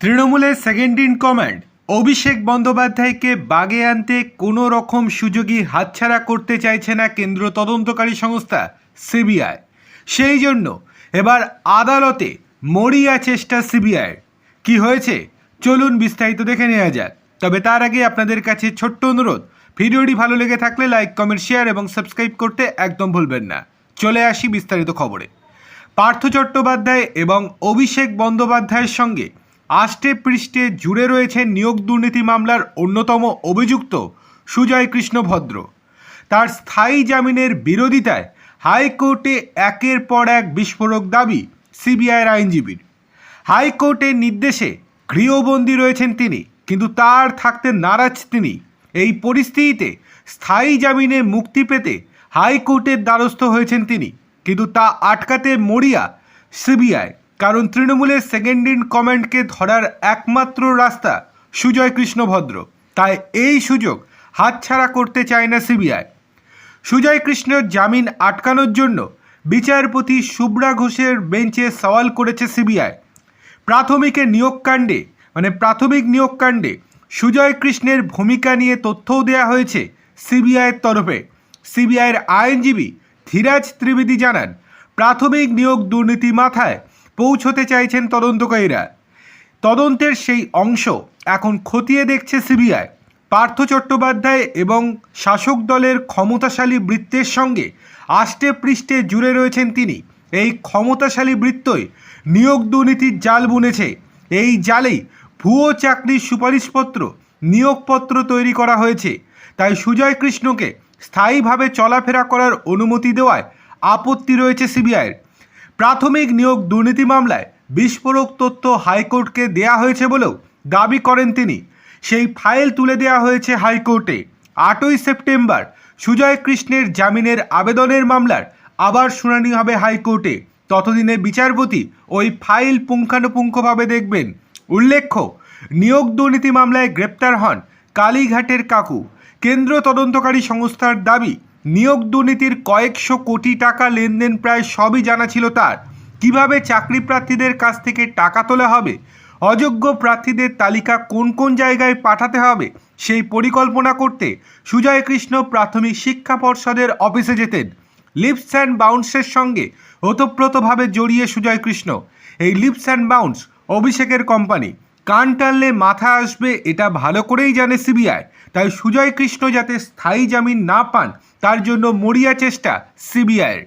তৃণমূলের second in command অভিষেক বন্দ্যোপাধ্যায়কে বাগে আনতে কোনো রকম সুযোগই হাতছাড়া করতে চাইছে না কেন্দ্র তদন্তকারী সংস্থা সিবিআই। সেই জন্য এবার আদালতে মরিয়া চেষ্টা সিবিআইয়ের। কি হয়েছে? চলুন বিস্তারিত দেখে নেওয়া যাক। তবে তার আগে আপনাদের কাছে ছোট্ট অনুরোধ, ভিডিওটি ভালো লেগে থাকলে লাইক কমেন্ট শেয়ার এবং সাবস্ক্রাইব করতে একদম ভুলবেন না। চলে আসি বিস্তারিত খবরে। পার্থ চট্টোপাধ্যায় এবং অভিষেক বন্দ্যোপাধ্যায়ের সঙ্গে আষ্টে পৃষ্ঠে জুড়ে রয়েছে নিয়োগ দুর্নীতি মামলার অন্যতম অভিযুক্ত সুজয় কৃষ্ণ ভদ্র। তার স্থায়ী জামিনের বিরোধিতায় হাইকোর্টে একের পর এক বিস্ফোরক দাবি সিবিআইয়ের আইনজীবীর। হাইকোর্টের নির্দেশে গৃহবন্দী রয়েছেন তিনি, কিন্তু তার থাকতে নারাজ তিনি। এই পরিস্থিতিতে স্থায়ী জামিনে মুক্তি পেতে হাইকোর্টের দ্বারস্থ হয়েছেন তিনি, কিন্তু তা আটকাতে মরিয়া সিবিআই। কারণ তৃণমূলের সেকেন্ড ইন কমান্ডকে ধরার একমাত্র রাস্তা সুজয় কৃষ্ণ ভদ্র। তাই এই সুযোগ হাতছাড়া করতে চায় না সিবিআই। সুজয় কৃষ্ণর জামিন আটকানোর জন্য বিচারপতি শুভ্রা ঘোষের বেঞ্চে সওয়াল করেছে সিবিআই। প্রাথমিকের নিয়োগকাণ্ডে মানে প্রাথমিক নিয়োগকাণ্ডে সুজয় কৃষ্ণের ভূমিকা নিয়ে তথ্যও দেওয়া হয়েছে সিবিআইয়ের তরফে। সিবিআইয়ের আইনজীবী ধীরাজ ত্রিবেদী জানান, প্রাথমিক নিয়োগ দুর্নীতি মাথায় পৌঁছতে চাইছেন তদন্তকারীরা। তদন্তের সেই অংশ এখন খতিয়ে দেখছে সিবিআই। পার্থ চট্টোপাধ্যায় এবং শাসক দলের ক্ষমতাশালী বৃত্তের সঙ্গে আষ্টে পৃষ্ঠে জুড়ে রয়েছেন তিনি। এই ক্ষমতাশালী বৃত্তই নিয়োগ দুর্নীতির জাল বুনেছে। এই জালেই ভুয়ো চাকরির সুপারিশপত্র, নিয়োগপত্র তৈরি করা হয়েছে। তাই সুজয় কৃষ্ণকে স্থায়ীভাবে চলাফেরা করার অনুমতি দেওয়ায় আপত্তি রয়েছে সিবিআইয়ের। প্রাথমিক নিয়োগ দুর্নীতি মামলায় বিস্ফোরক তথ্য হাইকোর্টকে দেয়া হয়েছে বলেও দাবি করেন তিনি। সেই ফাইল তুলে দেওয়া হয়েছে হাইকোর্টে। আটই সেপ্টেম্বর সুজয় কৃষ্ণের জামিনের আবেদনের মামলার আবার শুনানি হবে হাইকোর্টে। ততদিনে বিচারপতি ওই ফাইল পুঙ্খানুপুঙ্খভাবে দেখবেন। উল্লেখ্য, নিয়োগ দুর্নীতি মামলায় গ্রেপ্তার হন কালীঘাটের কাকু। কেন্দ্র তদন্তকারী সংস্থার দাবি নিয়োগ দুর্নীতির কয়েকশো কোটি টাকা লেনদেন প্রায় সবই জানা ছিল তার। কীভাবে চাকরি প্রার্থীদের কাছ থেকে টাকা তোলা হবে? অযোগ্য প্রার্থীদের তালিকা কোন কোন জায়গায় পাঠাতে হবে? সেই পরিকল্পনা করতে সুজয় কৃষ্ণ প্রাথমিক শিক্ষা পর্ষদের অফিসে যেতেন। লিপস অ্যান্ড বাউন্সের সঙ্গে ওতপ্রোতভাবে জড়িয়ে সুজয় কৃষ্ণ এই লিপস অ্যান্ড বাউন্স অভিষেকের কোম্পানি। কান টানলে মাথা আসবে, এটা ভালো করেই জানে সিবিআই। তাই সুজয় কৃষ্ণ যাতে স্থায়ী জামিন না পান, তার জন্য মরিয়া চেষ্টা সিবিআইয়ের।